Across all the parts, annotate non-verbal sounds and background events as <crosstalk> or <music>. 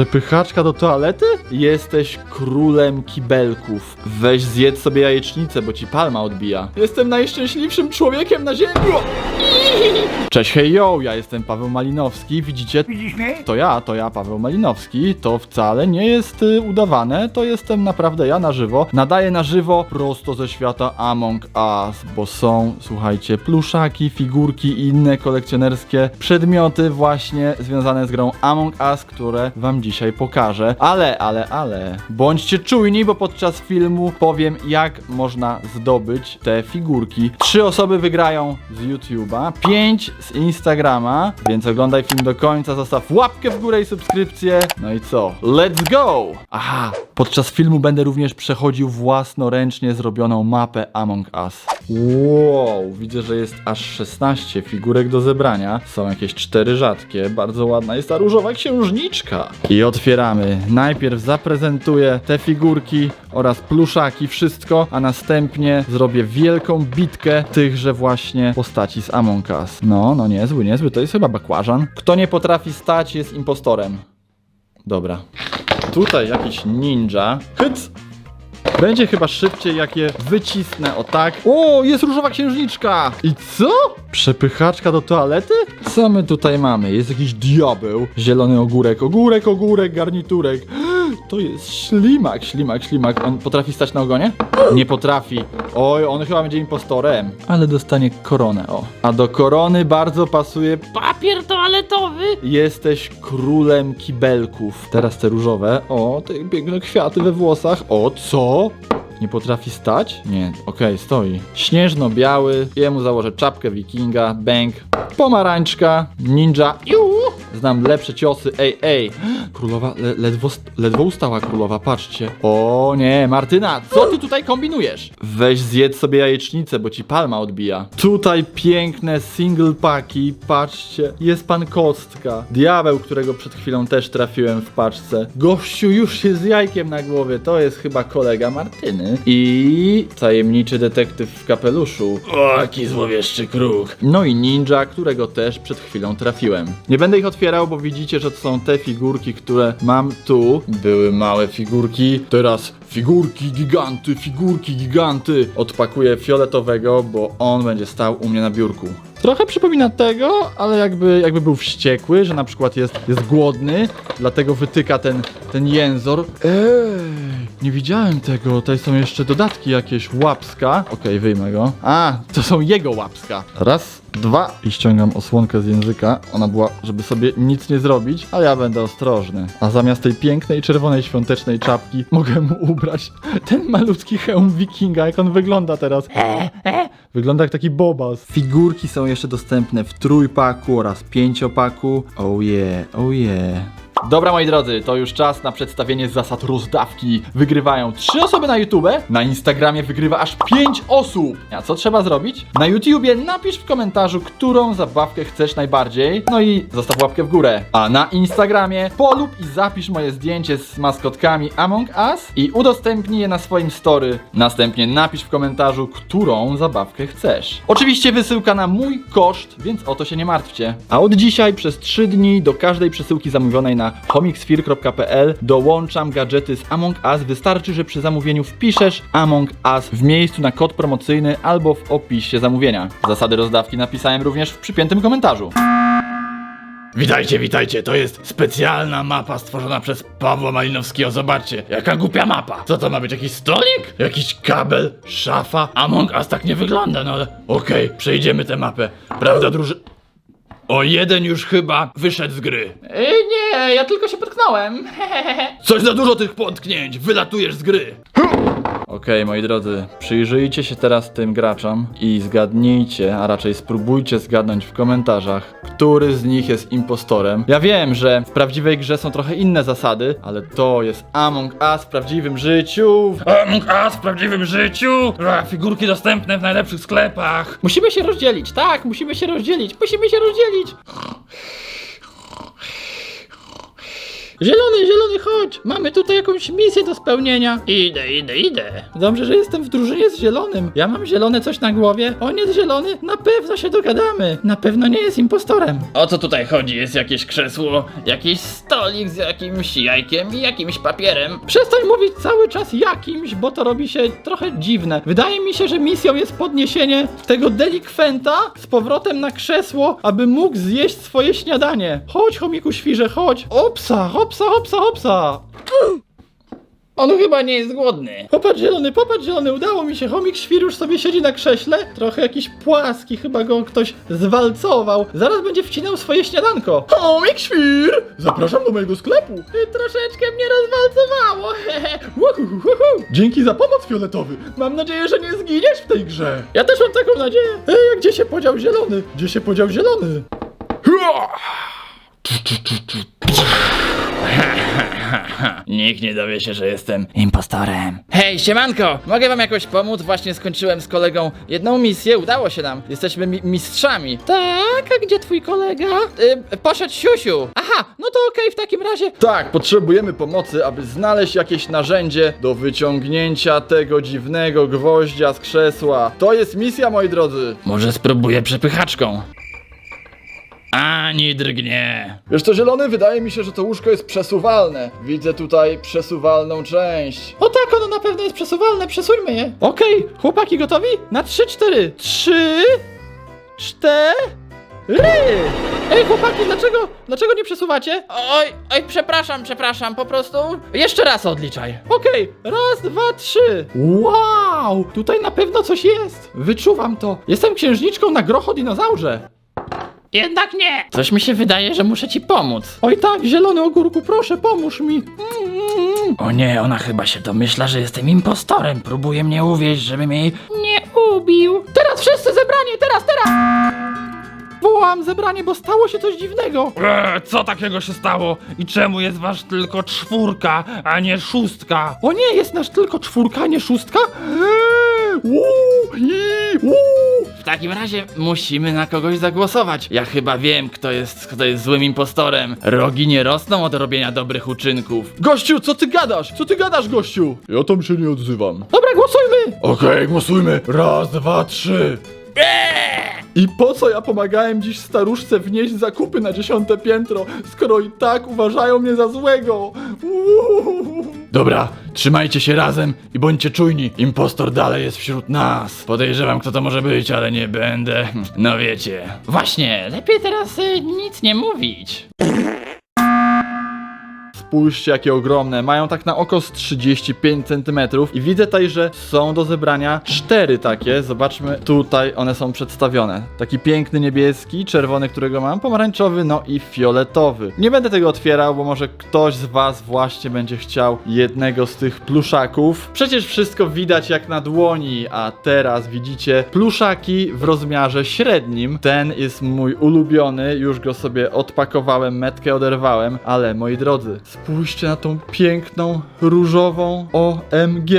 Przepychaczka do toalety? Jesteś królem kibelków. Weź zjedz sobie jajecznicę, bo ci palma odbija. Jestem najszczęśliwszym człowiekiem na ziemi. Cześć, hej yo, ja jestem Paweł Malinowski, widzicie? Widzisz mnie? To ja, to ja, Paweł Malinowski. To wcale nie jest y, udawane, to jestem naprawdę ja na żywo. Nadaję na żywo prosto ze świata Among Us, bo są, słuchajcie, pluszaki, figurki i inne kolekcjonerskie przedmioty właśnie związane z grą Among Us, które wam dzisiaj pokażę. Ale, ale, ale, bądźcie czujni, bo podczas filmu powiem, jak można zdobyć te figurki. Trzy osoby wygrają z YouTube'a, pięć z Instagrama, więc oglądaj film do końca, zostaw łapkę w górę i subskrypcję. No i co? Let's go! Aha, podczas filmu będę również przechodził własnoręcznie zrobioną mapę Among Us. Wow, widzę, że jest aż 16 figurek do zebrania. Są jakieś cztery rzadkie, bardzo ładna jest ta różowa księżniczka. I otwieramy. Najpierw zaprezentuję te figurki oraz pluszaki, wszystko, a następnie zrobię wielką bitkę tychże właśnie postaci z Among Us. No, no niezły, niezły, to jest chyba bakłażan. Kto nie potrafi stać jest impostorem. Dobra. Tutaj jakiś ninja. Hyc! Będzie chyba szybciej, jak je wycisnę, o tak. O, jest różowa księżniczka! I co? Przepychaczka do toalety? Co my tutaj mamy? Jest jakiś diabeł, zielony ogórek, ogórek, ogórek, garniturek. To jest ślimak, ślimak, ślimak. On potrafi stać na ogonie? Nie potrafi. Oj, on chyba będzie impostorem. Ale dostanie koronę, o. A do korony bardzo pasuje Papier toaletowy! Jesteś królem kibelków. Teraz te różowe. O, te piękne kwiaty we włosach. O, co? Nie potrafi stać? Nie, okej, stoi. Śnieżno-biały. Jemu założę czapkę wikinga. Bang. Pomarańczka. Ninja. Iu! Znam lepsze ciosy. Ej, ej. Królowa, le, ledwo, ledwo ustała królowa, patrzcie. O nie, Martyna, co ty tutaj kombinujesz? Weź zjedz sobie jajecznicę, bo ci palma odbija. Tutaj piękne single paki, patrzcie. Jest pan Kostka. Diabeł, którego przed chwilą też trafiłem w paczce. Gościu już jest z jajkiem na głowie, to jest chyba kolega Martyny. I tajemniczy detektyw w kapeluszu. O, jaki złowieszczy kruk. No i ninja, którego też przed chwilą trafiłem. Nie będę ich otwierał, bo widzicie, że to są te figurki, które mam tu. Były małe figurki, teraz figurki giganty, figurki giganty. Odpakuję fioletowego, bo on będzie stał u mnie na biurku. Trochę przypomina tego, ale jakby, jakby był wściekły, że na przykład jest, jest głodny, dlatego wytyka ten, ten jęzor. Ej, nie widziałem tego, tutaj są jeszcze dodatki jakieś, łapska. Okej, wyjmę go. A, to są jego łapska. Raz, dwa i ściągam osłonkę z języka. Ona była, żeby sobie nic nie zrobić, a ja będę ostrożny. A zamiast tej pięknej, czerwonej, świątecznej czapki mogę mu ubrać ten malutki hełm wikinga, jak on wygląda teraz. Wygląda jak taki bobas. Figurki są jeszcze dostępne w trójpaku oraz pięciopaku. Oh yeah, oh yeah. Dobra moi drodzy, to już czas na przedstawienie zasad rozdawki. Wygrywają trzy osoby na YouTube, na Instagramie wygrywa aż 5 osób. A co trzeba zrobić? Na YouTubie napisz w komentarzu, którą zabawkę chcesz najbardziej, no i zostaw łapkę w górę. A na Instagramie polub i zapisz moje zdjęcie z maskotkami Among Us i udostępnij je na swoim story. Następnie napisz w komentarzu, którą zabawkę chcesz. Oczywiście wysyłka na mój koszt, więc o to się nie martwcie. A od dzisiaj przez 3 dni do każdej przesyłki zamówionej na homicsfir.pl dołączam gadżety z Among Us. Wystarczy, że przy zamówieniu wpiszesz Among Us w miejscu na kod promocyjny albo w opisie zamówienia. Zasady rozdawki napisałem również w przypiętym komentarzu. Witajcie, witajcie, to jest specjalna mapa stworzona przez Pawła Malinowskiego. Zobaczcie, jaka głupia mapa. Co to ma być, jakiś stolik? Jakiś kabel? Szafa? Among Us tak nie wygląda, no ale okej, przejdziemy tę mapę. Prawda, druży... O, jeden już chyba wyszedł z gry. Ej, nie, ja tylko się potknąłem. <laughs> Coś za dużo tych potknięć, wylatujesz z gry. Okej, moi drodzy, przyjrzyjcie się teraz tym graczom i zgadnijcie, a raczej spróbujcie zgadnąć w komentarzach, który z nich jest impostorem. Ja wiem, że w prawdziwej grze są trochę inne zasady, ale to jest Among Us w prawdziwym życiu. Among Us w prawdziwym życiu. A, figurki dostępne w najlepszych sklepach. Musimy się rozdzielić, tak, musimy się rozdzielić, musimy się rozdzielić. Zielony, zielony, chodź! Mamy tutaj jakąś misję do spełnienia. Idę, idę, idę. Dobrze, że jestem w drużynie z zielonym. Ja mam zielone coś na głowie, on jest zielony, na pewno się dogadamy. Na pewno nie jest impostorem. O co tutaj chodzi? Jest jakieś krzesło, jakiś stolik z jakimś jajkiem i jakimś papierem. Przestań mówić cały czas jakimś, bo to robi się trochę dziwne. Wydaje mi się, że misją jest podniesienie tego delikwenta z powrotem na krzesło, aby mógł zjeść swoje śniadanie. Chodź, chomiku świrze, chodź. Opsa, hopsa, hopsa, hopsa. On chyba nie jest głodny. Popatrz zielony, popatrz zielony, udało mi się. Chomik świr już sobie siedzi na krześle. Trochę jakiś płaski, chyba go ktoś zwalcował. Zaraz będzie wcinał swoje śniadanko. Chomik świr! Zapraszam do mojego sklepu. Ty troszeczkę mnie rozwalcowało. <laughs> Uhuhuhu. Dzięki za pomoc, Fioletowy. Mam nadzieję, że nie zginiesz w tej grze. Ja też mam taką nadzieję. Ej, a gdzie się podział zielony? Gdzie się podział zielony? <laughs> Nikt nie dowie się, że jestem impostorem. Hej, siemanko! Mogę wam jakoś pomóc? Właśnie skończyłem z kolegą jedną misję, udało się nam. Jesteśmy mi mistrzami. Tak, a gdzie twój kolega? Y, poszedł siusiu. Aha, no to okej w takim razie. Tak, potrzebujemy pomocy, aby znaleźć jakieś narzędzie do wyciągnięcia tego dziwnego gwoździa z krzesła. To jest misja, moi drodzy. Może spróbuję przepychaczką. Ani drgnie. Wiesz co, zielony? Wydaje mi się, że to łóżko jest przesuwalne. Widzę tutaj przesuwalną część. O tak, ono na pewno jest przesuwalne, przesuńmy je. Okej, chłopaki gotowi? Na trzy, cztery. Trzy, cztery. Ej, chłopaki, dlaczego, dlaczego nie przesuwacie? Oj, oj, przepraszam, przepraszam, po prostu. Jeszcze raz odliczaj. Okej, raz, dwa, trzy. Wow, tutaj na pewno coś jest. Wyczuwam to. Jestem księżniczką na grochodinozaurze. Jednak nie. Coś mi się wydaje, że muszę ci pomóc. Oj tak, zielony ogórku, proszę, pomóż mi. Mm. O nie, ona chyba się domyśla, że jestem impostorem. Próbuje mnie uwieść, żebym jej nie ubił. Teraz wszyscy zebranie, teraz, teraz. Wołam zebranie, bo stało się coś dziwnego. Eee, co takiego się stało? I czemu jest wasz tylko czwórka, a nie szóstka? O nie, jest nasz tylko czwórka, nie szóstka? Eee, uuu. W takim razie musimy na kogoś zagłosować. Ja chyba wiem, kto jest, kto jest złym impostorem. Rogi nie rosną od robienia dobrych uczynków. Gościu, co ty gadasz? Co ty gadasz, gościu? Ja tam się nie odzywam. Dobra, głosujmy. Okej, głosujmy. Raz, dwa, trzy. I po co ja pomagałem dziś staruszce wnieść zakupy na dziesiąte piętro, skoro i tak uważają mnie za złego? Uuu. Dobra, trzymajcie się razem i bądźcie czujni. Impostor dalej jest wśród nas. Podejrzewam, kto to może być, ale nie będę. No wiecie. Właśnie, lepiej teraz y, nic nie mówić. Spójrzcie, jakie ogromne. Mają tak na oko z 35 cm. I widzę tutaj, że są do zebrania cztery takie. Zobaczmy, tutaj one są przedstawione. Taki piękny niebieski, czerwony, którego mam, pomarańczowy, no i fioletowy. Nie będę tego otwierał, bo może ktoś z Was właśnie będzie chciał jednego z tych pluszaków. Przecież wszystko widać jak na dłoni, a teraz widzicie pluszaki w rozmiarze średnim. Ten jest mój ulubiony, już go sobie odpakowałem, metkę oderwałem, ale moi drodzy, spójrzcie na tą piękną, różową OMG.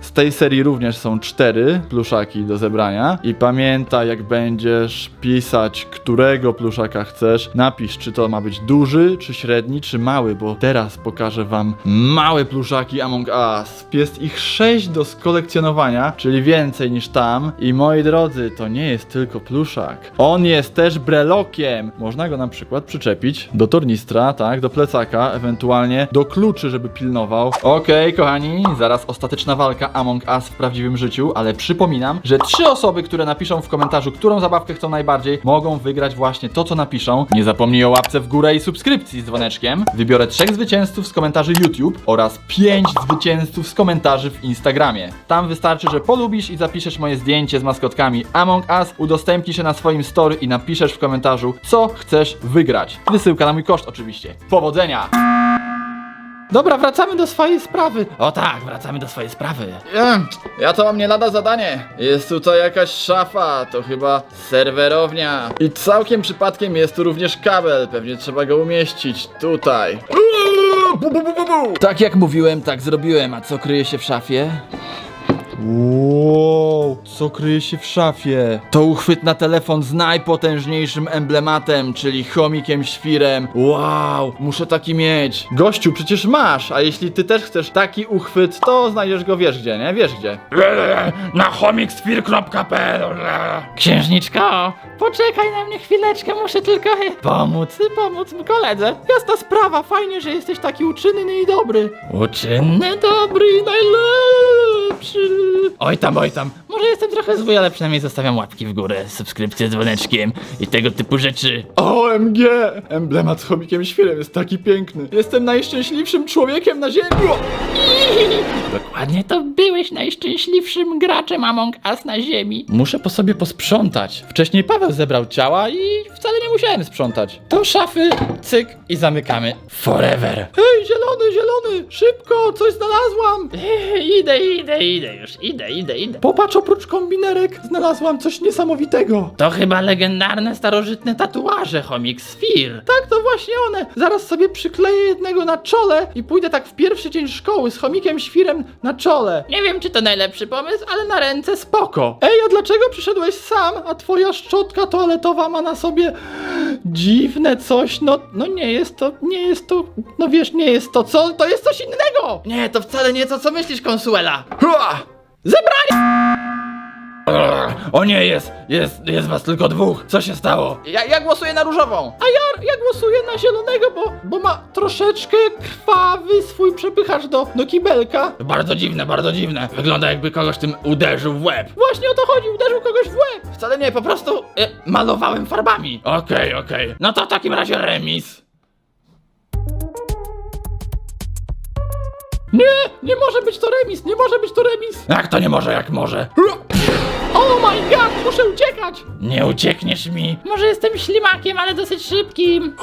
Z tej serii również są cztery pluszaki do zebrania i pamiętaj, jak będziesz pisać, którego pluszaka chcesz, napisz, czy to ma być duży, czy średni, czy mały, bo teraz pokażę wam małe pluszaki Among Us. Jest ich sześć do skolekcjonowania, czyli więcej niż tam. I moi drodzy, to nie jest tylko pluszak. On jest też brelokiem. Można go na przykład przyczepić do tornistra, tak, do plecaka, ewentualnie do kluczy, żeby pilnował. Okej, kochani, zaraz ostateczna walka Among Us w prawdziwym życiu, ale przypominam, że trzy osoby, które napiszą w komentarzu, którą zabawkę chcą najbardziej, mogą wygrać właśnie to, co napiszą. Nie zapomnij o łapce w górę i subskrypcji z dzwoneczkiem. Wybiorę trzech zwycięzców z komentarzy YouTube oraz pięć zwycięzców z komentarzy w Instagramie. Tam wystarczy, że polubisz i zapiszesz moje zdjęcie z maskotkami Among Us, udostępnisz je na swoim story i napiszesz w komentarzu, co chcesz wygrać. Wysyłka na mój koszt oczywiście. Powodzenia! Dobra, wracamy do swojej sprawy. O tak, wracamy do swojej sprawy. Ja, ja to mam nie lada zadanie. Jest tutaj jakaś szafa, to chyba serwerownia. I całkiem przypadkiem jest tu również kabel, pewnie trzeba go umieścić tutaj. Tak jak mówiłem, tak zrobiłem. A co kryje się w szafie? Wow, co kryje się w szafie? To uchwyt na telefon z najpotężniejszym emblematem, czyli chomikiem świrem. Wow, muszę taki mieć. Gościu, przecież masz, a jeśli ty też chcesz taki uchwyt, to znajdziesz go wiesz gdzie, nie? Wiesz gdzie. <laughs> Na homiksfir.pl Księżniczko, poczekaj na mnie chwileczkę, muszę tylko e, pomóc, pomóc koledze. Jasna sprawa, fajnie, że jesteś taki uczynny i dobry. Uczynny, dobry i najlepszy. Oj tam, oj tam. Może jestem trochę zły, ale przynajmniej zostawiam łapki w górę, subskrypcję z dzwoneczkiem i tego typu rzeczy. OMG! Emblemat z chomikiem świrem jest taki piękny. Jestem najszczęśliwszym człowiekiem na ziemi. O! Dokładnie to byłeś najszczęśliwszym graczem Among Us na ziemi. Muszę po sobie posprzątać. Wcześniej Paweł zebrał ciała i wcale nie musiałem sprzątać. To szafy, cyk i zamykamy. Forever. Hej, zielony, zielony! Szybko, coś znalazłam! Idę, idę, idę już, idę, idę, idę. Popatrz, oprócz kombinerek znalazłam coś niesamowitego. To chyba legendarne, starożytne tatuaże, chomik Sfir. Tak, to właśnie one. Zaraz sobie przykleję jednego na czole i pójdę tak w pierwszy dzień szkoły z chomikiem świrem na czole. Nie wiem, czy to najlepszy pomysł, ale na ręce spoko. Ej, dlaczego przyszedłeś sam, a twoja szczotka toaletowa ma na sobie dziwne coś? No, no nie jest to, nie jest to, no wiesz, nie jest to co, to jest coś innego! Nie, to wcale nie to, co myślisz, konsuela. Hua! Zebrali! O nie, jest, jest, jest was tylko dwóch. Co się stało? Ja, ja głosuję na różową. A ja, ja głosuję na zielonego, bo, bo ma troszeczkę krwawy swój przepychacz do, do kibelka. Bardzo dziwne, bardzo dziwne. Wygląda jakby kogoś tym uderzył w łeb. Właśnie o to chodzi, uderzył kogoś w łeb. Wcale nie, po prostu e, malowałem farbami. Okej, okej. No to w takim razie remis. Nie, nie może być to remis, nie może być to remis. Jak to nie może, jak może? Oh my god, muszę uciekać. Nie uciekniesz mi. Może jestem ślimakiem, ale dosyć szybkim.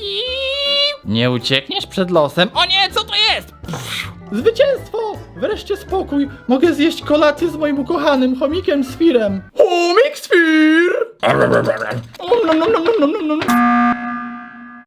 I... Nie uciekniesz przed losem? O nie, co to jest? Zwycięstwo! Wreszcie spokój. Mogę zjeść kolację z moim ukochanym chomikiem Sfirem. Chomik Sfir! Om, nom, nom, nom, nom, nom, nom, nom.